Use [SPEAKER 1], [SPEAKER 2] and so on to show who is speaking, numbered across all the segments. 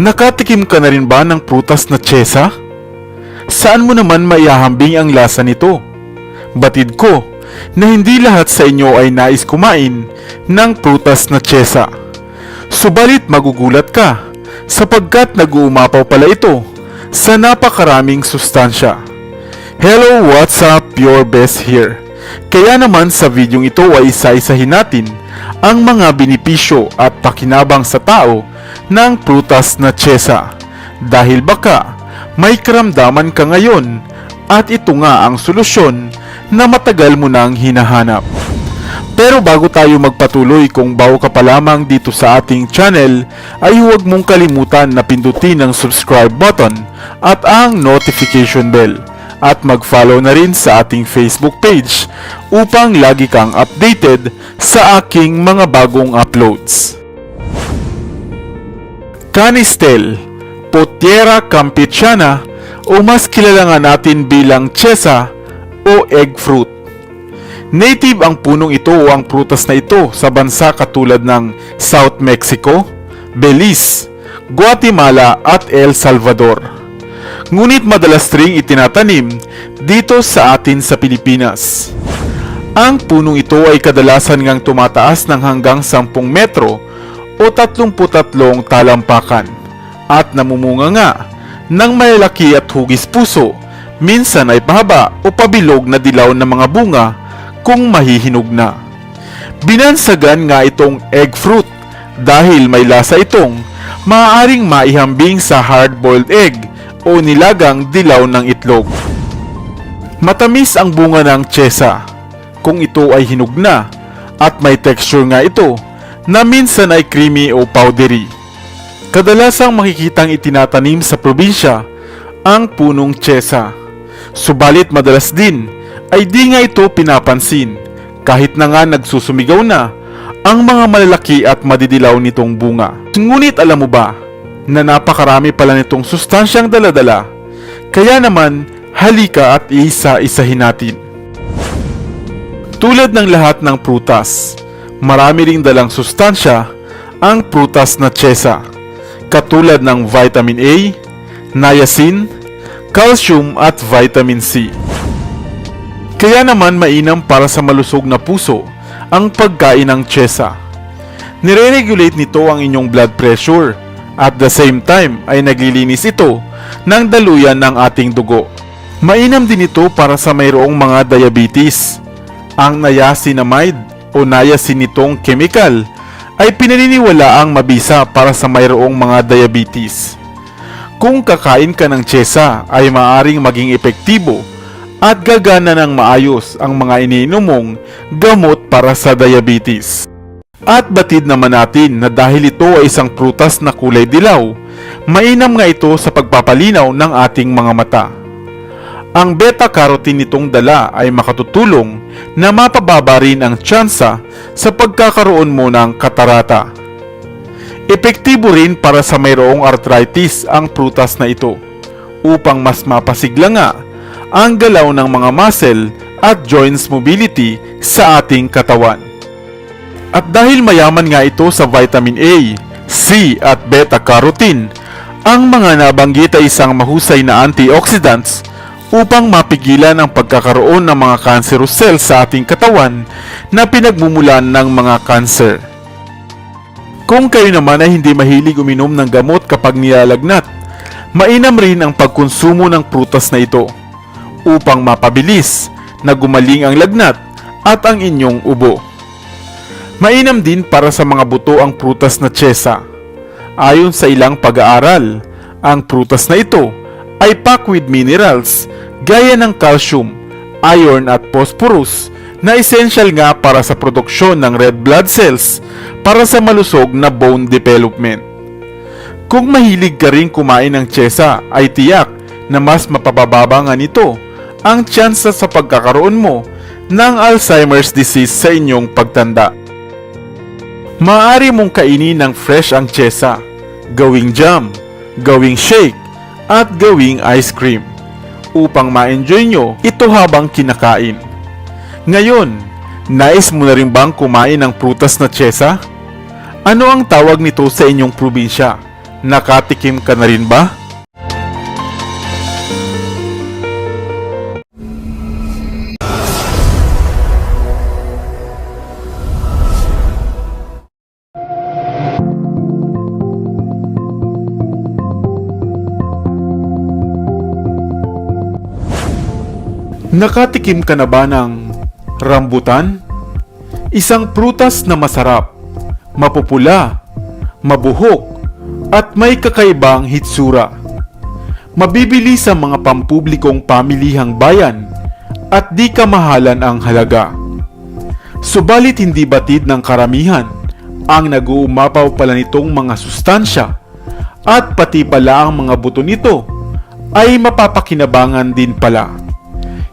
[SPEAKER 1] Nakatikim ka na rin ba ng prutas na tsesa? Saan mo naman maihahambing ang lasa nito? Batid ko na hindi lahat sa inyo ay nais kumain ng prutas na tsesa. Subalit magugulat ka sapagkat nag-uumapaw pala ito sa napakaraming sustansya. Hello, what's up? Your best here. Kaya naman sa videong ito ay isa-isahin natin ang mga benepisyo at pakinabang sa tao ng prutas na tsesa. Dahil baka may karamdaman ka ngayon at ito nga ang solusyon na matagal mo nang hinahanap. Pero bago tayo magpatuloy kung bago ka pa lamang dito sa ating channel ay huwag mong kalimutan na pindutin ang subscribe button at ang notification bell at mag-follow na rin sa ating Facebook page upang lagi kang updated sa aking mga bagong uploads. Canistel, Potiera campechana o mas kilala nga natin bilang chesa o egg fruit. Native ang punong ito o ang prutas na ito sa bansa katulad ng South Mexico, Belize, Guatemala at El Salvador. Ngunit madalas ring itinatanim dito sa atin sa Pilipinas. Ang punong ito ay kadalasan ngang tumataas ng hanggang 10 metro o 33 talampakan at namumunga nga ng malalaki at hugis puso, minsan ay pahaba o pabilog na dilaw na mga bunga kung mahihinog na. Binansagan nga itong egg fruit dahil may lasa itong maaaring maihambing sa hard-boiled egg o nilagang dilaw ng itlog. Matamis ang bunga ng tsesa kung ito ay hinog na at may texture nga ito na minsan ay creamy o powdery. Kadalasang makikitang itinatanim sa probinsya ang punong tsesa. Subalit madalas din ay di nga ito pinapansin kahit na nga nagsusumigaw na ang mga malalaki at madidilaw nitong bunga. Ngunit alam mo ba na napakarami pala nitong sustansyang daladala kaya naman halika at isa-isahin natin. Tulad ng lahat ng prutas, marami ring dalang sustansya ang prutas na tsesa, katulad ng vitamin A, niacin, calcium at vitamin C. Kaya naman mainam para sa malusog na puso ang pagkain ng tsesa. Nire-regulate nito ang inyong blood pressure at the same time ay naglilinis ito ng daluyan ng ating dugo. Mainam din ito para sa mayroong mga diabetes. Ang niacinamide o niacin nitong chemical ay pinaniniwala ang mabisa para sa mayroong mga diabetes. Kung kakain ka ng tsesa ay maaring maging epektibo at gagana ng maayos ang mga iniinom mong gamot para sa diabetes. At batid naman natin na dahil ito ay isang prutas na kulay dilaw, mainam nga ito sa pagpapalinaw ng ating mga mata. Ang beta-carotene nitong dala ay makatutulong na mapababa rin ang tsansa sa pagkakaroon mo ng katarata. Epektibo rin para sa mayroong arthritis ang prutas na ito upang mas mapasigla nga ang galaw ng mga muscle at joints mobility sa ating katawan. At dahil mayaman nga ito sa vitamin A, C at beta-carotene, ang mga nabanggit ay isang mahusay na antioxidants upang mapigilan ang pagkakaroon ng mga cancerous cells sa ating katawan na pinagmumulan ng mga cancer. Kung kayo naman ay hindi mahilig uminom ng gamot kapag nilalagnat, mainam rin ang pagkonsumo ng prutas na ito upang mapabilis na gumaling ang lagnat at ang inyong ubo. Mainam din para sa mga buto ang prutas na tsesa. Ayon sa ilang pag-aaral, ang prutas na ito ay packed with minerals gaya ng calcium, iron at phosphorus na essential nga para sa produksyon ng red blood cells para sa malusog na bone development. Kung mahilig ka rin kumain ng tsesa ay tiyak na mas mapabababa nga nito ang tsansa sa pagkakaroon mo ng Alzheimer's disease sa inyong pagtanda. Maaari mong kainin ng fresh ang tsesa, gawing jam, gawing shake, at gawing ice cream upang ma-enjoy nyo ito habang kinakain. Ngayon, nais mo na rin bang kumain ng prutas na tsesa? Ano ang tawag nito sa inyong probinsya? Nakatikim ka na rin ba? Nakatikim ka na ba ng rambutan? Isang prutas na masarap, mapupula, mabuhok, at may kakaibang hitsura. Mabibili sa mga pampublikong pamilihang bayan at di kamahalan ang halaga. Subalit hindi batid ng karamihan ang nag-uumapaw pala nitong mga sustansya at pati pala ang mga buto nito ay mapapakinabangan din pala.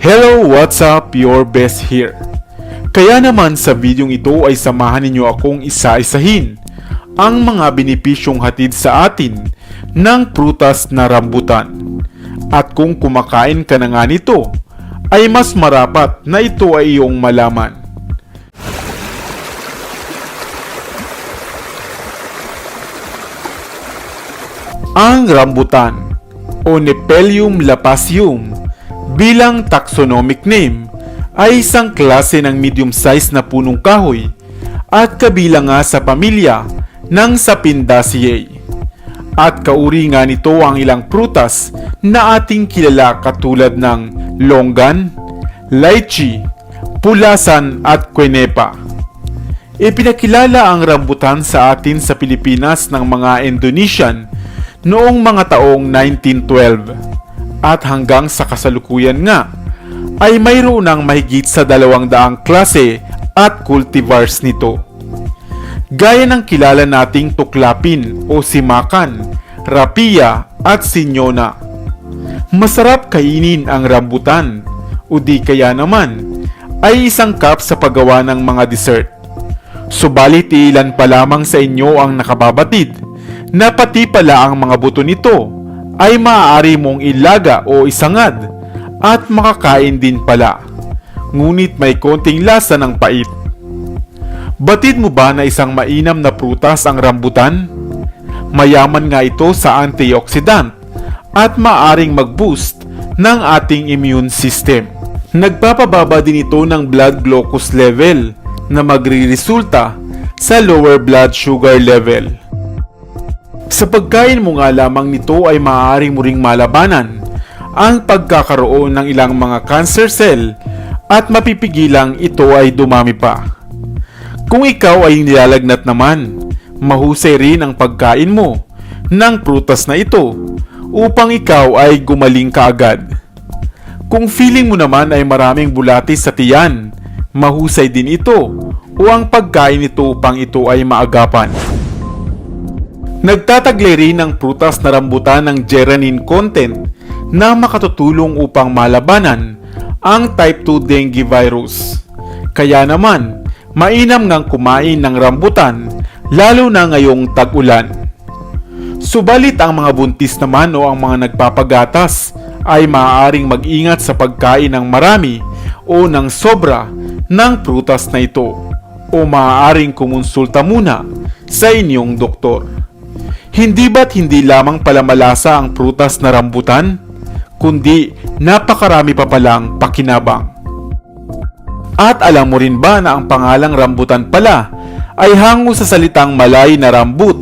[SPEAKER 1] Hello, what's up? Your best here. Kaya naman sa videong ito ay samahan ninyo akong isa-isahin ang mga benepisyong hatid sa atin ng prutas na rambutan. At kung kumakain ka na nga nito, ay mas marapat na ito ay iyong malaman. Ang rambutan o Nepelium lapasium bilang taxonomic name ay isang klase ng medium-sized na punong kahoy at kabilang nga sa pamilya ng Sapindaceae. At kauri nga nito ang ilang prutas na ating kilala katulad ng longgan, lychee, pulasan at quenepa. Ipinakilala ang rambutan sa atin sa Pilipinas ng mga Indonesian noong mga taong 1912 at hanggang sa kasalukuyan nga ay mayroon ng mahigit sa dalawang daang klase at cultivars nito. Gaya ng kilala nating tuklapin o simakan, rapia at sinyona. Masarap kainin ang rambutan o di kaya naman ay isang cup sa paggawa ng mga dessert. Subalit ilan pa lamang sa inyo ang nakababatid na pati pala ang mga buto nito ay maaari mong ilaga o isangad at makakain din pala. Ngunit may konting lasa ng pait. Batid mo ba na isang mainam na prutas ang rambutan? Mayaman nga ito sa antioxidant at maaring mag-boost ng ating immune system. Nagpapababa din ito ng blood glucose level na magriresulta sa lower blood sugar level. Sa pagkain mo nga lamang nito ay maaari mo ring malabanan ang pagkakaroon ng ilang mga cancer cell at mapipigilang ito ay dumami pa. Kung ikaw ay nilalagnat naman, mahusay rin ang pagkain mo ng prutas na ito upang ikaw ay gumaling kaagad. Kung feeling mo naman ay maraming bulatis sa tiyan, mahusay din ito o ang pagkain nito upang ito ay maagapan. Nagtataglay rin ng prutas na rambutan ng geranine content na makatutulong upang malabanan ang type 2 dengue virus. Kaya naman, mainam ngang kumain ng rambutan lalo na ngayong tag-ulan. Subalit ang mga buntis naman o ang mga nagpapagatas ay maaaring mag-ingat sa pagkain ng marami o ng sobra ng prutas na ito o maaaring kumonsulta muna sa inyong doktor. Hindi ba't hindi lamang pala malasa ang prutas na rambutan, kundi napakarami pa palang pakinabang. At alam mo rin ba na ang pangalang rambutan pala ay hango sa salitang malay na rambut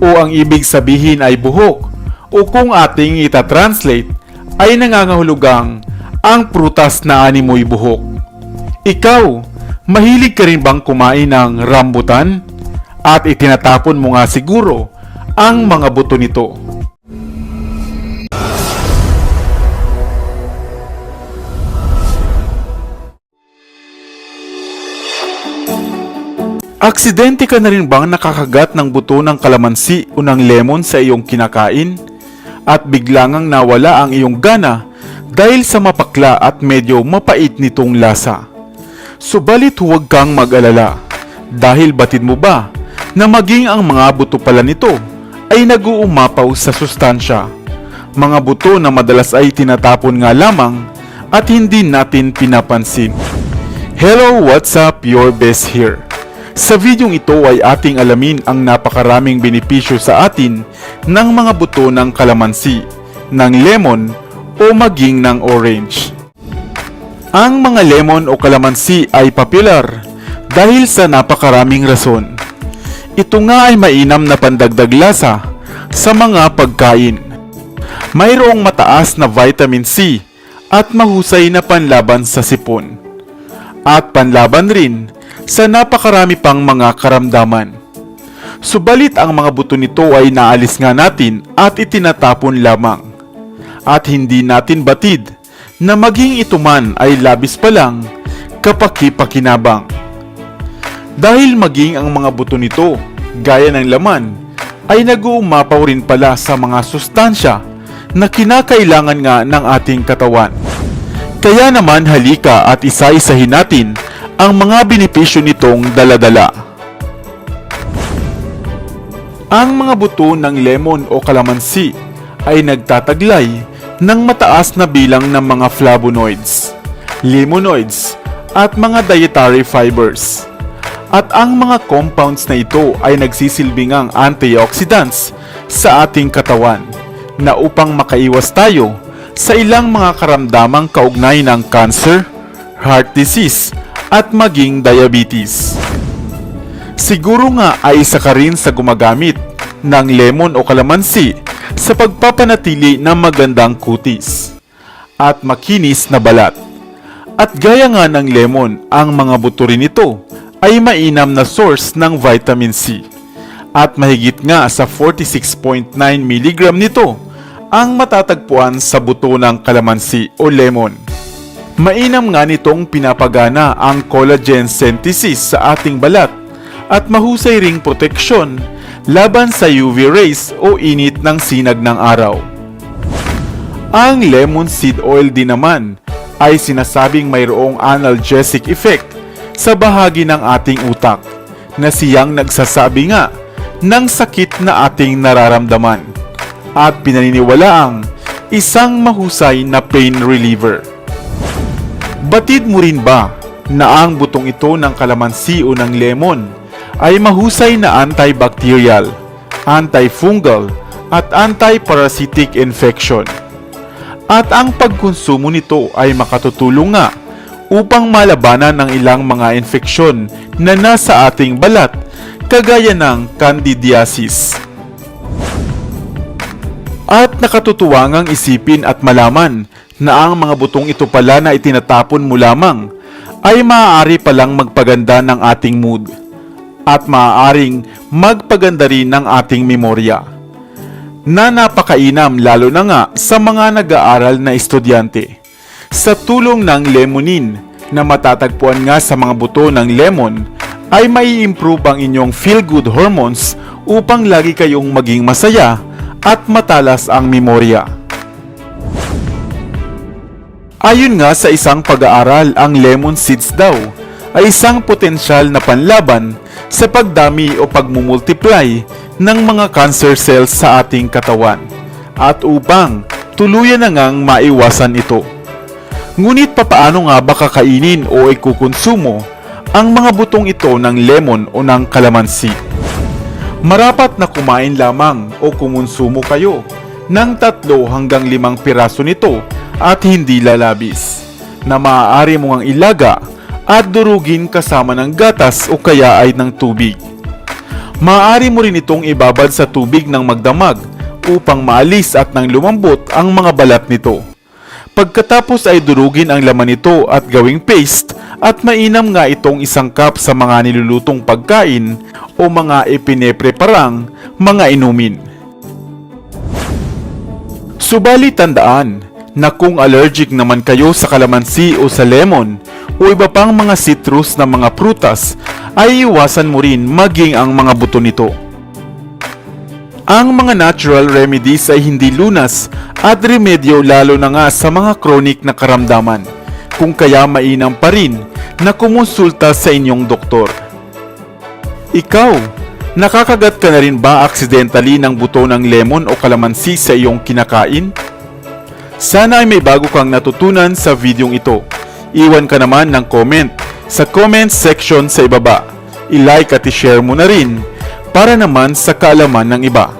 [SPEAKER 1] o ang ibig sabihin ay buhok o kung ating ita-translate ay nangangahulugang ang prutas na animoy buhok. Ikaw, mahilig ka rin bang kumain ng rambutan? At itinatapon mo nga siguro ang mga buto nito. Aksidente ka na rin bang nakakagat ng buto ng kalamansi o ng lemon sa iyong kinakain? At biglangang nawala ang iyong gana dahil sa mapakla at medyo mapait nitong lasa. Subalit huwag kang mag-alala dahil batid mo ba na maging ang mga buto pala nito ay nag-uumapaw sa sustansya. Mga buto na madalas ay tinatapon nga lamang at hindi natin pinapansin. Hello, what's up? Your best here. Sa videong ito ay ating alamin ang napakaraming benepisyo sa atin ng mga buto ng kalamansi, ng lemon o maging ng orange. Ang mga lemon o kalamansi ay popular dahil sa napakaraming rason. Ito nga ay mainam na pandagdag lasa sa mga pagkain. Mayroong mataas na vitamin C at mahusay na panlaban sa sipon. At panlaban rin sa napakarami pang mga karamdaman. Subalit ang mga buto nito ay naalis nga natin at itinatapon lamang. At hindi natin batid na maging ito man ay labis pa lang kapaki-pakinabang. Dahil maging ang mga buto nito, gaya ng laman, ay nag-uumapaw rin pala sa mga sustansya na kinakailangan nga ng ating katawan. Kaya naman halika at isa-isahin natin ang mga benepisyo nitong daladala. Ang mga buto ng lemon o kalamansi ay nagtataglay ng mataas na bilang ng mga flavonoids, limonoids, at mga dietary fibers. At ang mga compounds na ito ay nagsisilbing ang antioxidants sa ating katawan na upang makaiwas tayo sa ilang mga karamdamang kaugnay ng cancer, heart disease, at maging diabetes. Siguro nga ay isa ka rin sa gumagamit ng lemon o kalamansi sa pagpapanatili ng magandang kutis at makinis na balat. At gaya nga ng lemon, ang mga buto rin nito ay mainam na source ng vitamin C. At mahigit nga sa 46.9 mg nito ang matatagpuan sa buto ng kalamansi o lemon. Mainam nga nitong pinapagana ang collagen synthesis sa ating balat at mahusay ring proteksyon laban sa UV rays o init ng sinag ng araw. Ang lemon seed oil din naman ay sinasabing mayroong analgesic effect sa bahagi ng ating utak na siyang nagsasabi nga ng sakit na ating nararamdaman at pinaniniwalaang isang mahusay na pain reliever. Batid mo rin ba na ang butong ito ng kalamansi o ng lemon ay mahusay na antibacterial, antifungal, at antiparasitic infection? At ang pagkonsumo nito ay makatutulong nga upang malabanan ng ilang mga infeksyon na nasa ating balat kagaya ng candidiasis. At nakatutuwa ngang isipin at malaman na ang mga butong ito pala na itinatapon mo lamang ay maaari palang magpaganda ng ating mood at maaaring magpaganda rin ng ating memorya na napakainam lalo na nga sa mga nag-aaral na estudyante. Sa tulong ng lemonin na matatagpuan nga sa mga buto ng lemon ay mai improve ang inyong feel-good hormones upang lagi kayong maging masaya at matalas ang memorya. Ayon nga sa isang pag-aaral, ang lemon seeds daw ay isang potensyal na panlaban sa pagdami o pagmumultiply ng mga cancer cells sa ating katawan at upang tuluyan na ngang maiwasan ito. Ngunit papaano nga ba kakainin o ikukonsumo ang mga butong ito ng lemon o ng kalamansi? Marapat na kumain lamang o kumonsumo kayo ng tatlo hanggang limang piraso nito at hindi lalabis na maaari mong ang ilaga at durugin kasama ng gatas o kaya ay ng tubig. Maaari mo rin itong ibabad sa tubig ng magdamag upang maalis at nang lumambot ang mga balat nito. Pagkatapos ay durugin ang laman nito at gawing paste at mainam nga itong isang cup sa mga nilulutong pagkain o mga ipinepreparang mga inumin. Subalit tandaan na kung allergic naman kayo sa kalamansi o sa lemon o iba pang mga citrus na mga prutas ay iwasan mo rin maging ang mga buto nito. Ang mga natural remedies ay hindi lunas at remedyo lalo na nga sa mga chronic na karamdaman kung kaya mainam pa rin na kumonsulta sa inyong doktor. Ikaw, nakakagat ka na rin ba accidentally ng buto ng lemon o kalamansi sa iyong kinakain? Sana ay may bago kang natutunan sa videong ito. Iwan ka naman ng comment sa comment section sa ibaba. i-like at i-share mo na rin para naman sa kaalaman ng iba.